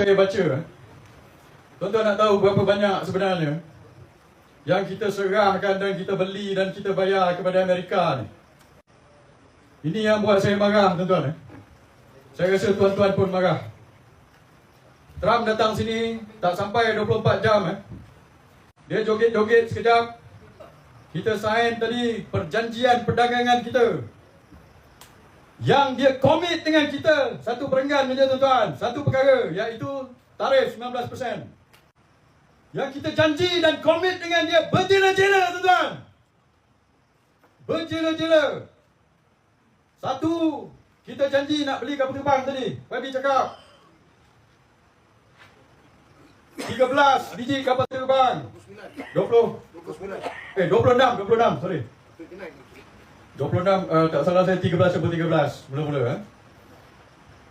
saya baca eh. Tuan-tuan nak tahu berapa banyak sebenarnya yang kita serahkan dan kita beli dan kita bayar kepada Amerika ni. Ini yang buat saya marah tuan-tuan eh. Saya rasa tuan-tuan pun marah. Trump datang sini tak sampai 24 jam eh. Dia joget-joget sekejap. Kita sign tadi perjanjian perdagangan kita. Yang dia komit dengan kita satu perenggan saja tuan-tuan. Satu perkara iaitu tarif 19%. Yang kita janji dan komit dengan dia berjela-jela tuan-tuan. Berjela-jela. Satu, kita janji nak beli kapal terbang tadi. Fabi cakap. 13 biji kapal terbang. 20. Eh, 26, 26, sorry. 26, uh, tak salah saya 13 atau 13 mula-mula eh.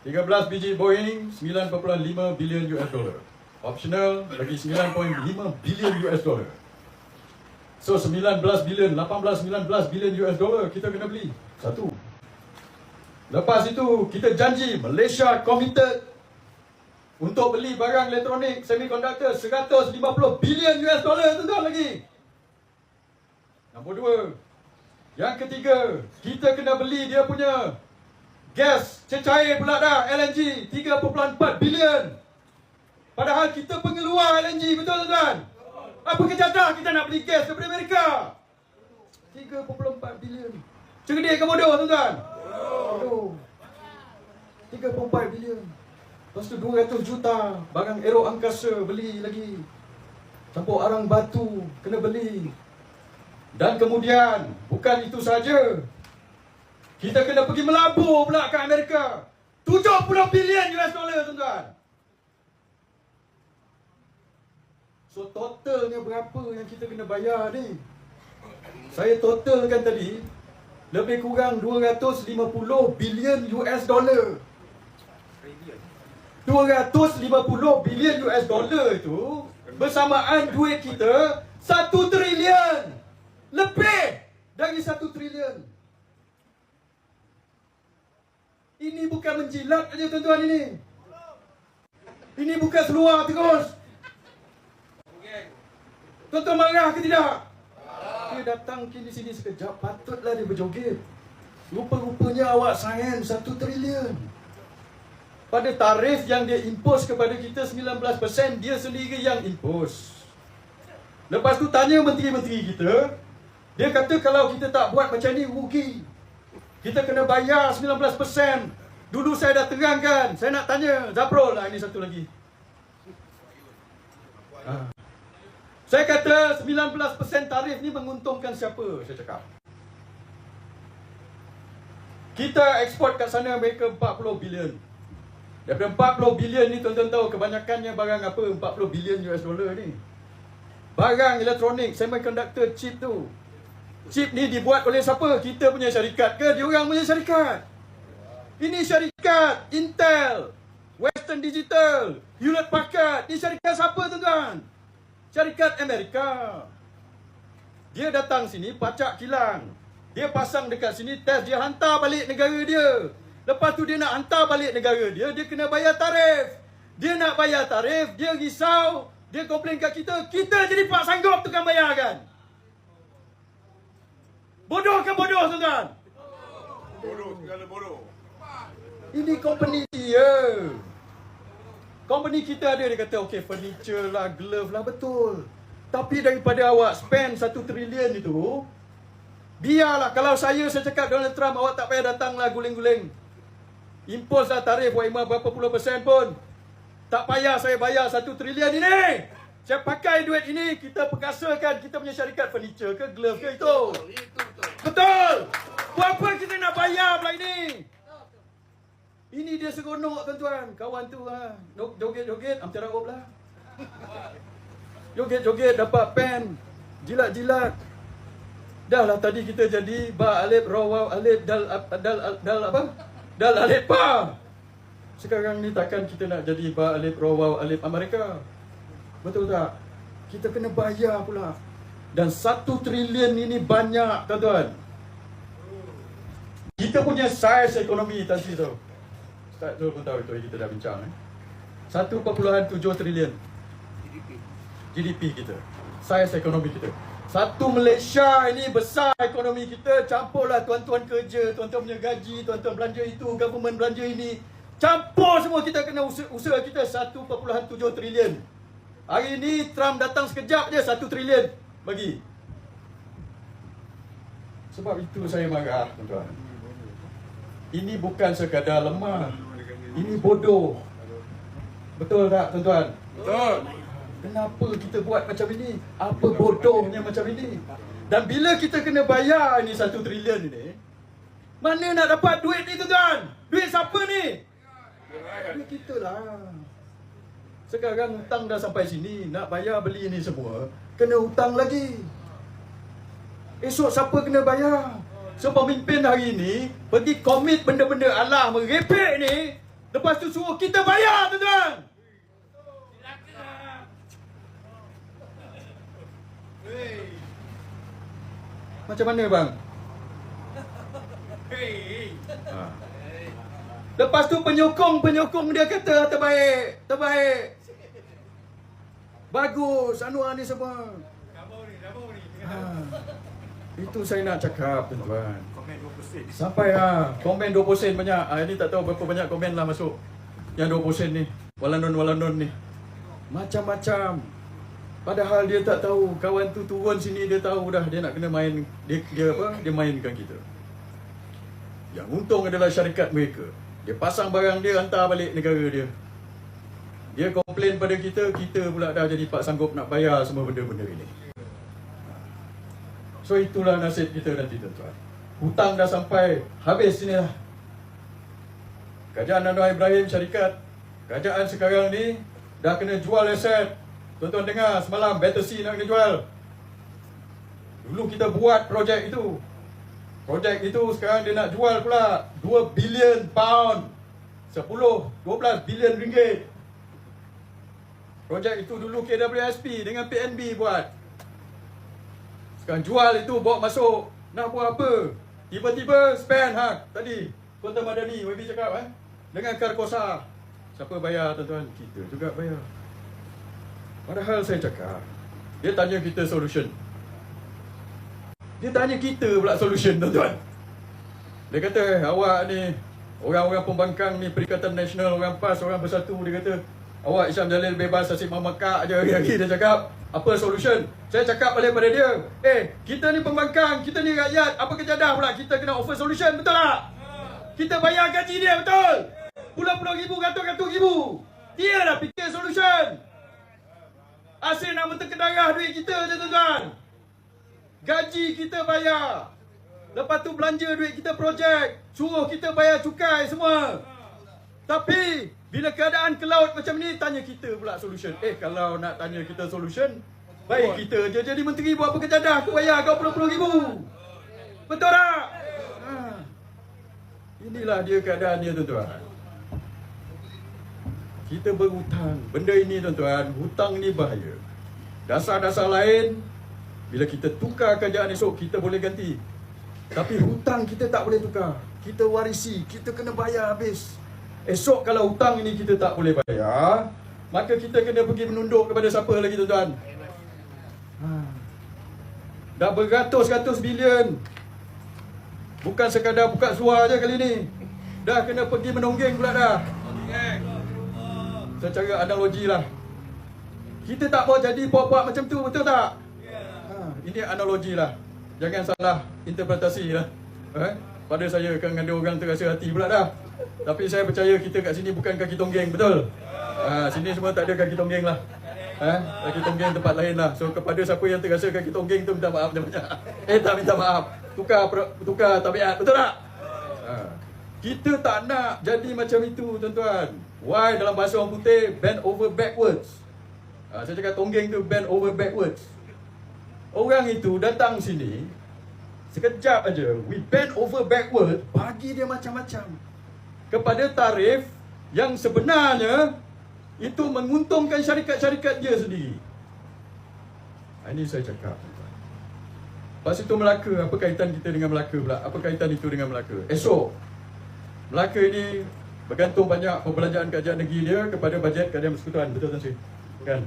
13 biji Boeing 9.5 bilion US dollar. Optional lagi 9.5 bilion US dollar. So 19 bilion, 18, 19 bilion US dollar kita kena beli. Satu. Lepas itu kita janji Malaysia committed untuk beli barang elektronik semiconductor 150 bilion US dollar tuan-tuan lagi. Nombor dua, yang ketiga, kita kena beli dia punya gas cecair pula dah LNG 3.4 bilion. Padahal kita pengeluar LNG betul tuan? Apa kejadah kita nak beli gas daripada Amerika? 3.4 bilion. Cerdik ke bodoh tuan-tuan? Bodoh. 3.4 bilion. Lepas tu 200 juta barang aero angkasa beli lagi. Campur arang batu kena beli. Dan kemudian, bukan itu saja. Kita kena pergi melabur pula ke Amerika. 70 bilion US dollar, tuan-tuan. So, totalnya berapa yang kita kena bayar ni? Saya totalkan tadi, lebih kurang 250 bilion US dollar. 250 bilion US dollar itu bersamaan duit kita 1 trilion. Lebih dari satu trilion. Ini bukan menjilat saja tuan-tuan ini. Ini bukan seluar terus. Tuan-tuan marah ke tidak? Dia datang kini sini sekejap. Patutlah dia berjoget. Rupa-rupanya awak sayang satu trilion. Pada tarif yang dia impose kepada kita 19%, dia sendiri yang impose. Lepas tu tanya menteri-menteri kita, dia kata kalau kita tak buat macam ni rugi. Kita kena bayar 19%. Dulu saya dah terangkan. Saya nak tanya Zaprol lah ini satu lagi. Ha. Saya kata 19% tarif ni menguntungkan siapa? Saya cakap. Kita ekspor kat sana mereka 40 bilion. Daripada 40 bilion ni tuan-tuan tahu kebanyakannya barang apa 40 bilion US dollar ni. Barang elektronik, semiconductor chip tu Chip ni dibuat oleh siapa? Kita punya syarikat ke? Dia orang punya syarikat. Ini syarikat Intel, Western Digital, Hewlett Packard. Ini syarikat siapa tuan-tuan? Syarikat Amerika. Dia datang sini pacak kilang. Dia pasang dekat sini test dia hantar balik negara dia. Lepas tu dia nak hantar balik negara dia, dia kena bayar tarif. Dia nak bayar tarif, dia risau, dia komplain kat kita, kita jadi pak sanggup tukang bayar kan? Bodoh ke bodoh tuan-tuan? Bodoh, segala bodoh. Ini company dia. Company kita ada dia kata okey furniture lah, glove lah betul. Tapi daripada awak spend satu trilion itu, biarlah kalau saya saya cakap Donald Trump awak tak payah datang lah guling-guling. Impose lah tarif buat berapa puluh persen pun. Tak payah saya bayar satu trilion ini. Saya pakai duit ini kita perkasakan kita punya syarikat furniture ke glove ke itu. Betul. Berapa kita nak bayar pula ini? Ini dia seronok tuan-tuan. Kawan tu ha. Joget-joget amca raup lah. Joget-joget dapat pen. Jilat-jilat. Dah lah tadi kita jadi ba alif ra waw alif dal dal dal apa? Dal alif pa. Sekarang ni takkan kita nak jadi ba alif ra waw alif Amerika. Betul tak? Kita kena bayar pula. Dan satu trilion ini banyak, tuan-tuan. Kita punya size ekonomi tadi tu. Ustaz Zul pun tahu itu kita dah bincang. Eh? 1.7 trilion GDP kita. Saiz ekonomi kita. Satu Malaysia ini besar ekonomi kita. Campurlah tuan-tuan kerja, tuan-tuan punya gaji, tuan-tuan belanja itu, government belanja ini. Campur semua kita kena usaha, usaha kita 1.7 trilion. Hari ini Trump datang sekejap je 1 trilion bagi. Sebab itu saya marah tuan-tuan. Ini bukan sekadar lemah. Ini bodoh. Betul tak tuan-tuan? Betul. Kenapa kita buat macam ini? Apa bodohnya macam ini? Dan bila kita kena bayar ni satu trilion ni, mana nak dapat duit ni tuan-tuan? Duit siapa ni? Duit kita lah. Sekarang hutang dah sampai sini, nak bayar beli ni semua, kena hutang lagi. Esok siapa kena bayar? So pemimpin hari ni pergi komit benda-benda Allah merepek ni, lepas tu suruh kita bayar tuan-tuan. Macam mana bang? Ha. Lepas tu penyokong-penyokong dia kata terbaik, terbaik. Bagus Anwar ni semua. Ha. Itu saya nak cakap tuan-tuan. Komen 20%. Sampai ha, komen 20% banyak. Ha, ini tak tahu berapa banyak komen lah masuk. Yang 20% ni. Walanon-walanon ni. Macam-macam. Padahal dia tak tahu kawan tu turun sini dia tahu dah dia nak kena main dia, dia apa? Dia mainkan kita. Yang untung adalah syarikat mereka. Dia pasang barang dia hantar balik negara dia. Dia komplain pada kita, kita pula dah jadi pak sanggup nak bayar semua benda-benda ini. So itulah nasib kita nanti tuan-tuan. Hutang dah sampai habis sini lah. Kerajaan Anwar Ibrahim syarikat kerajaan sekarang ni dah kena jual aset. Tuan-tuan dengar semalam Battersea nak kena jual. Dulu kita buat projek itu. Projek itu sekarang dia nak jual pula 2 bilion pound. 10, 12 bilion ringgit. Projek itu dulu KWSP dengan PNB buat. Sekarang jual itu bawa masuk. Nak buat apa? Tiba-tiba spend ha tadi. Kota Madani, YB cakap eh. Dengan Karkosa. Siapa bayar tuan-tuan? Kita juga bayar. Padahal saya cakap, dia tanya kita solution. Dia tanya kita pula solution tuan-tuan. Dia kata, awak ni, orang-orang pembangkang ni, Perikatan Nasional, orang PAS, orang bersatu, dia kata, awak Isyam Jalil bebas asyik mamakak je hari-hari. Dia cakap, apa solution? Saya cakap balik pada dia, eh, kita ni pembangkang, kita ni rakyat, apa kejadah pula kita kena offer solution, betul tak? Kita bayar gaji dia, betul? Puluh-puluh ribu, ratus-ratus ribu. Dia dah fikir solution. Asyik nak menterkedarah duit kita je tuan-tuan. Gaji kita bayar. Lepas tu belanja duit kita projek. Suruh kita bayar cukai semua. Tapi bila keadaan ke laut macam ni tanya kita pula solution. Eh kalau nak tanya kita solution, baik kita je jadi menteri buat apa kejadah aku bayar kau puluh-puluh ribu. Betul tak? Ha. Inilah dia keadaan dia tuan-tuan. Kita berhutang. Benda ini tuan-tuan, hutang ni bahaya. Dasar-dasar lain, bila kita tukar kerajaan esok, kita boleh ganti. Tapi hutang kita tak boleh tukar. Kita warisi, kita kena bayar habis. Esok kalau hutang ini kita tak boleh bayar, maka kita kena pergi menunduk kepada siapa lagi tuan-tuan? Ha. Dah beratus-ratus bilion. Bukan sekadar buka suar je kali ni. Dah kena pergi menonggeng pula dah. Secara analogi lah. Kita tak mau jadi buat-buat macam tu, betul tak? Ha, ini analogi lah. Jangan salah interpretasi lah. Eh? Pada saya kan ada orang terasa hati pula dah. Tapi saya percaya kita kat sini bukan kaki tonggeng, betul? Ha, sini semua tak ada kaki tonggeng lah. Eh, kaki tonggeng tempat lain lah. So kepada siapa yang terasa kaki tonggeng tu minta maaf banyak. Eh tak minta maaf. Tukar tukar tabiat, betul tak? Ha. Kita tak nak jadi macam itu tuan-tuan. Why dalam bahasa orang putih bend over backwards. Ha, saya cakap tonggeng tu bend over backwards. Orang itu datang sini sekejap aja. We bend over backward bagi dia macam-macam. Kepada tarif yang sebenarnya itu menguntungkan syarikat-syarikat dia sendiri. Ha, ini saya cakap. Lepas itu Melaka, apa kaitan kita dengan Melaka pula? Apa kaitan itu dengan Melaka? Esok, Melaka ini Bergantung banyak perbelanjaan kerajaan negeri dia kepada bajet kerajaan persekutuan. Betul Tan Sri? Kan?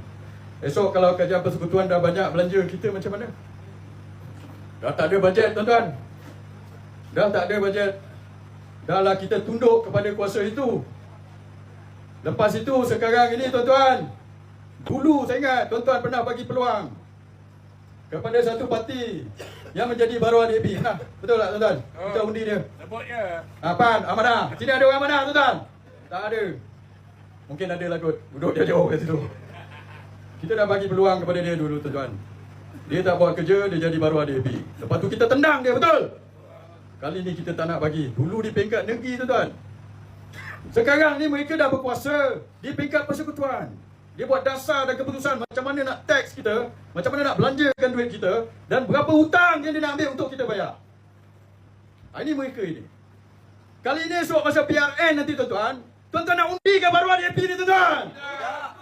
Esok kalau kerajaan persekutuan dah banyak belanja, kita macam mana? Dah tak ada bajet tuan-tuan. Dah tak ada bajet. Dah lah kita tunduk kepada kuasa itu. Lepas itu sekarang ini tuan-tuan. Dulu saya ingat tuan-tuan pernah bagi peluang kepada satu parti yang menjadi baruan DAP. Nah, betul tak tuan-tuan? Kita undi dia. Sebut je. Apaan? Amanah. Sini ada orang amanah tuan-tuan? Tak ada. Mungkin ada lah kot. Duduk dia jauh kat situ. Kita dah bagi peluang kepada dia dulu tuan-tuan. Dia tak buat kerja, dia jadi baru ADAP. Lepas tu kita tendang dia, betul? Kali ni kita tak nak bagi. Dulu di peringkat negeri tuan-tuan. Sekarang ni mereka dah berkuasa di peringkat persekutuan. Dia buat dasar dan keputusan macam mana nak tax kita, macam mana nak belanjakan duit kita dan berapa hutang yang dia nak ambil untuk kita bayar. Ha, ini mereka ini. Kali ini esok masa PRN nanti tuan-tuan, tuan-tuan nak undi ke baruan DAP ni tuan-tuan?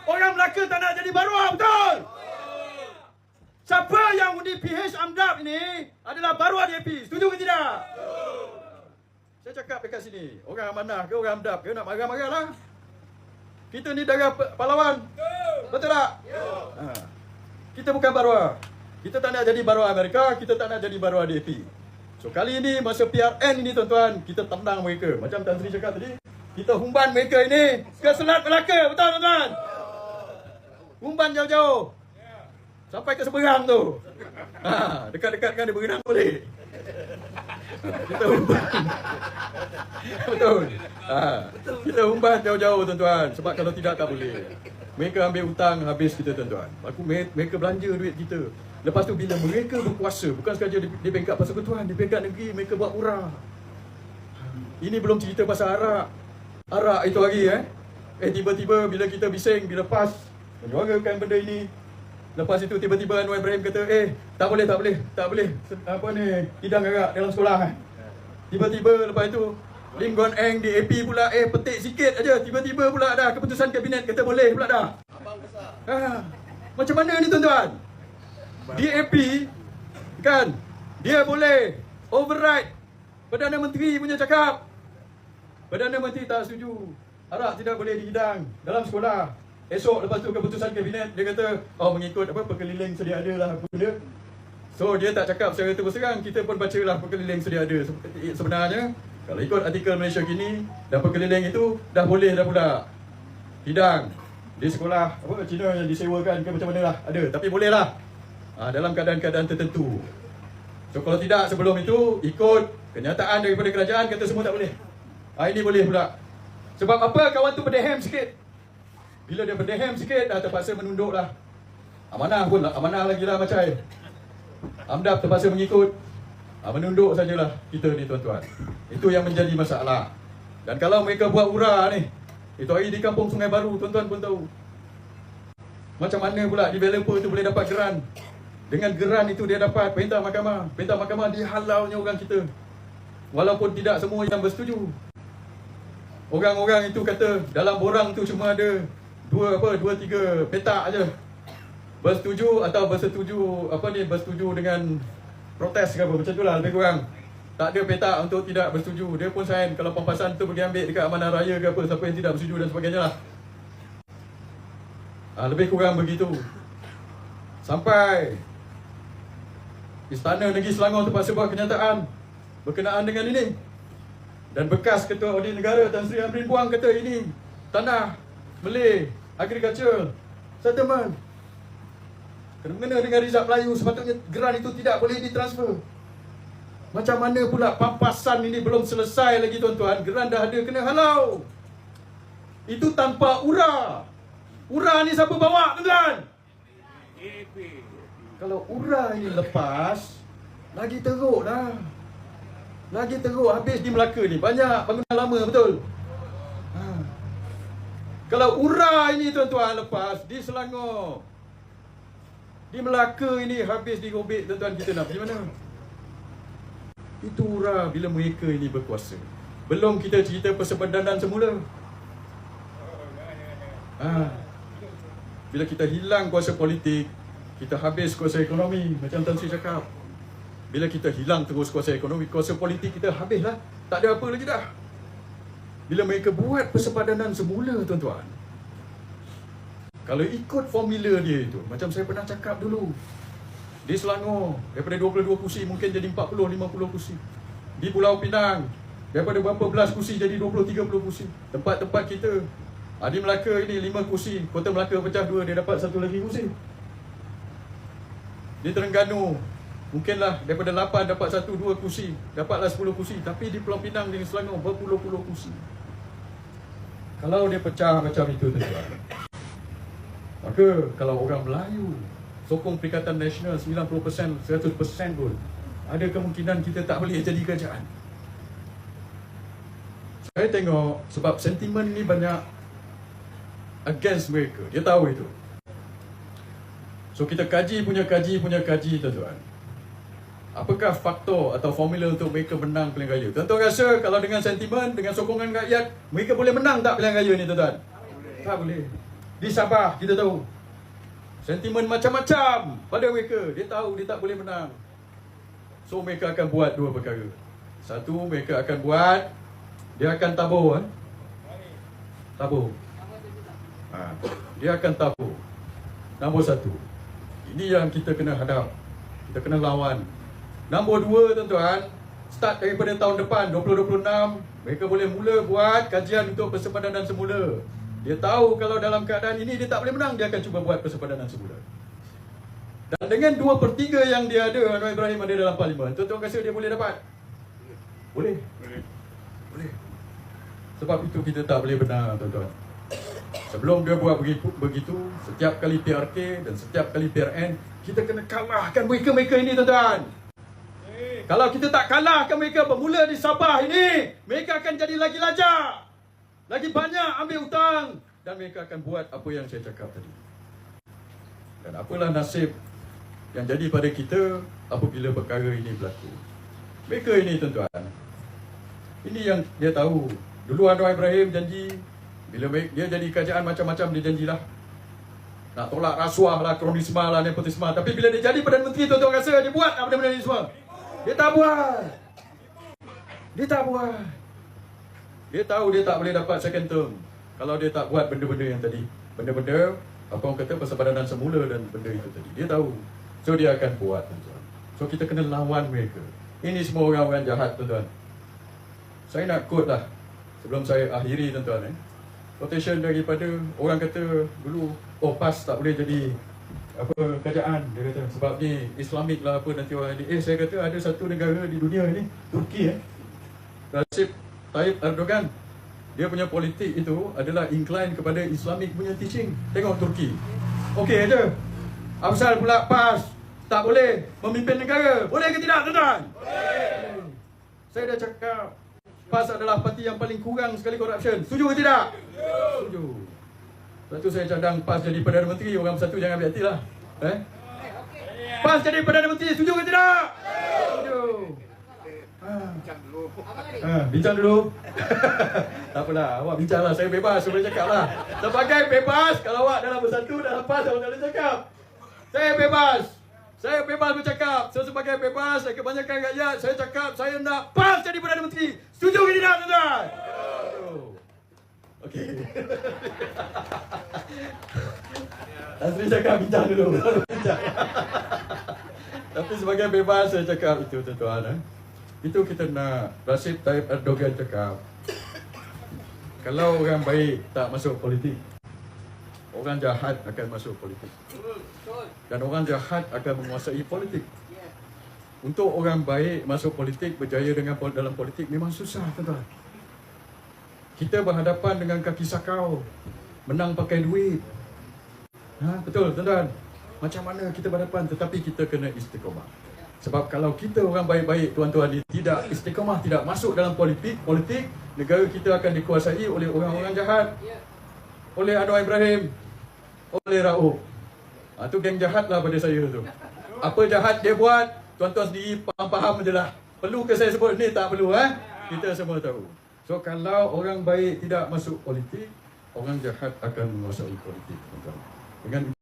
Orang Melaka tak nak jadi baruan, betul? Siapa yang undi PH AMDAP ini adalah baruan DAP. Setuju ke tidak? Saya cakap dekat sini, orang amanah ke orang AMDAP ke nak marah-marah lah. Kita ni darah pahlawan. Betul tak? Ha. Kita bukan baruah. Kita tak nak jadi baruah Amerika, kita tak nak jadi baruah DAP. So kali ini masa PRN ini tuan-tuan, kita tendang mereka. Macam Tan Sri cakap tadi, kita humban mereka ini ke Selat Melaka. Betul tuan-tuan? Humban jauh-jauh. Sampai ke seberang tu. Ha, dekat-dekat kan dia berenang boleh. Kita humban. Betul. Ha, kita humban jauh-jauh tuan-tuan. Sebab kalau tidak tak boleh. Mereka ambil hutang habis kita tuan-tuan. Aku mereka belanja duit kita. Lepas tu bila mereka berkuasa, bukan sahaja di, di peringkat persekutuan, di peringkat negeri mereka buat murah. Ini belum cerita pasal arak. Arak itu hari eh. Eh tiba-tiba bila kita bising, bila pas menyuarakan benda ini. Lepas itu tiba-tiba Anwar Ibrahim kata, eh tak boleh, tak boleh, tak boleh. Apa ni, hidang arak dalam sekolah kan. Tiba-tiba lepas itu Lim Guan Eng di AP pula eh petik sikit aja tiba-tiba pula dah keputusan kabinet kata boleh pula dah. Abang besar. Ha, macam mana ni tuan-tuan? DAP kan dia boleh override Perdana Menteri punya cakap. Perdana Menteri tak setuju. Arak tidak boleh dihidang dalam sekolah. Esok lepas tu keputusan kabinet dia kata oh mengikut apa perkeliling sedia ada lah apa benda. So dia tak cakap secara terus terang kita pun bacalah perkeliling sedia ada. Se- Sebenarnya kalau ikut artikel Malaysia kini dah perkeliling itu dah boleh dah pula. Hidang di sekolah apa Cina yang disewakan ke macam mana lah ada tapi boleh lah ha, dalam keadaan-keadaan tertentu. So kalau tidak sebelum itu ikut kenyataan daripada kerajaan kata semua tak boleh. Ha, ini boleh pula. Sebab apa kawan tu berdehem sikit. Bila dia berdehem sikit dah terpaksa menunduk lah. Amanah pun lah, amanah lagi lah macam Amdap terpaksa mengikut. Ha, menunduk sajalah kita ni tuan-tuan. Itu yang menjadi masalah. Dan kalau mereka buat ura ni, itu hari di kampung Sungai Baru tuan-tuan pun tahu. Macam mana pula developer tu boleh dapat geran? Dengan geran itu dia dapat perintah mahkamah. Perintah mahkamah dihalaunya orang kita. Walaupun tidak semua yang bersetuju. Orang-orang itu kata dalam borang tu cuma ada dua apa dua tiga petak aja. Bersetuju atau bersetuju apa ni bersetuju dengan protes ke apa macam itulah lebih kurang. Tak ada petak untuk tidak bersetuju. Dia pun sign kalau pampasan tu pergi ambil dekat amanah raya ke apa siapa yang tidak bersetuju dan sebagainya lah. Ha, lebih kurang begitu. Sampai Istana Negeri Selangor terpaksa buat kenyataan berkenaan dengan ini. Dan bekas Ketua Audit Negara Tan Sri Amrin Buang kata ini tanah Malay Agriculture Settlement. Kena dengan Rizal Melayu sepatutnya geran itu tidak boleh ditransfer. Macam mana pula pampasan ini belum selesai lagi tuan-tuan. Geran dah ada kena halau. Itu tanpa ura. Ura ni siapa bawa tuan-tuan? Kalau ura ini lepas Lagi teruk lah Lagi teruk Habis di Melaka ni Banyak bangunan lama betul. Kalau ura ini tuan-tuan lepas Di Selangor Di Melaka ini Habis dirobek tuan-tuan Kita nak pergi mana Itu ura bila mereka ini berkuasa Belum kita cerita persepadanan semula ha. Bila kita hilang kuasa politik kita habis kuasa ekonomi macam Tan Sri cakap. Bila kita hilang terus kuasa ekonomi, kuasa politik kita habislah. Tak ada apa lagi dah. Bila mereka buat persepadanan semula tuan-tuan. Kalau ikut formula dia itu, macam saya pernah cakap dulu. Di Selangor, daripada 22 kursi mungkin jadi 40, 50 kursi. Di Pulau Pinang, daripada berapa belas kursi jadi 20, 30 kursi. Tempat-tempat kita, ah, di Melaka ini 5 kursi, Kota Melaka pecah 2, dia dapat satu lagi kursi. Di Terengganu, mungkinlah daripada 8 dapat satu, 2 kursi. Dapatlah 10 kursi. Tapi di Pulau Pinang, di Selangor, berpuluh-puluh kursi. Kalau dia pecah macam itu tuan-tuan. Maka kalau orang Melayu sokong Perikatan Nasional 90%, 100% pun ada kemungkinan kita tak boleh jadi kerajaan. Saya tengok sebab sentimen ni banyak against mereka. Dia tahu itu. So kita kaji punya kaji punya kaji tuan-tuan. Apakah faktor atau formula untuk mereka menang pilihan raya? Tuan-tuan rasa kalau dengan sentimen, dengan sokongan rakyat, mereka boleh menang tak pilihan raya ni tuan-tuan? Tak boleh. Di Sabah kita tahu. Sentimen macam-macam pada mereka. Dia tahu dia tak boleh menang. So mereka akan buat dua perkara. Satu mereka akan buat dia akan tabur eh? Tabur. Ha. Dia akan tabur. Nombor satu. Ini yang kita kena hadap. Kita kena lawan. Nombor dua tuan-tuan, start daripada tahun depan 2026, mereka boleh mula buat kajian untuk persepadanan semula. Dia tahu kalau dalam keadaan ini dia tak boleh menang, dia akan cuba buat persepadanan semula. Dan dengan dua per yang dia ada, Anwar Ibrahim ada dalam parlimen, tuan-tuan rasa dia boleh dapat? Boleh. Boleh. Sebab itu kita tak boleh benar, tuan-tuan. Sebelum dia buat begitu, begitu, setiap kali PRK dan setiap kali PRN, kita kena kalahkan mereka-mereka ini, tuan-tuan. Kalau kita tak kalahkan mereka bermula di Sabah ini, mereka akan jadi lagi lajak. Lagi banyak ambil hutang. Dan mereka akan buat apa yang saya cakap tadi. Dan apalah nasib yang jadi pada kita apabila perkara ini berlaku. Mereka ini tuan-tuan. Ini yang dia tahu. Dulu Anwar Ibrahim janji bila dia jadi kerajaan macam-macam dia janjilah. Nak tolak rasuah lah, kronisma lah, nepotisma. Tapi bila dia jadi Perdana Menteri tuan-tuan rasa dia buat apa benda-benda ni semua? Dia tak buat. Dia tak buat. Dia tahu dia tak boleh dapat second term kalau dia tak buat benda-benda yang tadi. Benda-benda apa orang kata persepadanan semula dan benda itu tadi. Dia tahu. So dia akan buat tuan-tuan. So kita kena lawan mereka. Ini semua orang-orang jahat tuan-tuan. Saya nak quote lah sebelum saya akhiri tuan-tuan eh. Quotation daripada orang kata dulu oh PAS tak boleh jadi apa kerajaan? Dia kata sebab ni Islamik lah apa nanti orang ni. Eh saya kata ada satu negara di dunia ni Turki eh. Recep Tayyip Erdogan dia punya politik itu adalah incline kepada Islamic punya teaching. Tengok Turki. Okey aja apa pasal pula PAS. Tak boleh memimpin negara. Boleh ke tidak tuan-tuan? Boleh. Saya dah cakap PAS adalah parti yang paling kurang sekali corruption. Setuju ke tidak? Setuju sebab tu saya cadang PAS jadi Perdana Menteri orang bersatu jangan ambil hati lah eh PAS jadi Perdana Menteri setuju ke tidak setuju Ah. Bincang dulu. Ha, bincang dulu. tak apalah, awak bincang lah. Saya bebas, saya boleh cakap lah. Sebagai bebas, kalau awak dalam bersatu, dah lepas, awak tak boleh cakap. Saya bebas. Saya bebas bercakap. Saya sebagai bebas, saya kebanyakan rakyat, saya cakap, saya nak PAS jadi Perdana Menteri. Setuju ke tidak, tuan-tuan? Okey. Asri cakap bincang dulu. bincang. Tapi sebagai bebas, saya cakap itu, tuan-tuan. Eh. Itu kita nak Recep Tayyip Erdogan cakap Kalau orang baik tak masuk politik Orang jahat akan masuk politik Dan orang jahat akan menguasai politik Untuk orang baik masuk politik Berjaya dengan dalam politik Memang susah tuan-tuan Kita berhadapan dengan kaki sakau Menang pakai duit ha, Betul tuan-tuan Macam mana kita berhadapan Tetapi kita kena istiqomah sebab kalau kita orang baik-baik tuan-tuan tidak istiqamah tidak masuk dalam politik, politik negara kita akan dikuasai oleh orang-orang jahat. Oleh Anwar Ibrahim, oleh Rauf. Ha, tu geng jahat lah pada saya tu. Apa jahat dia buat, tuan-tuan sendiri faham-faham je lah. Perlu ke saya sebut ni? Tak perlu eh. Kita semua tahu. So kalau orang baik tidak masuk politik, orang jahat akan menguasai politik. Dengan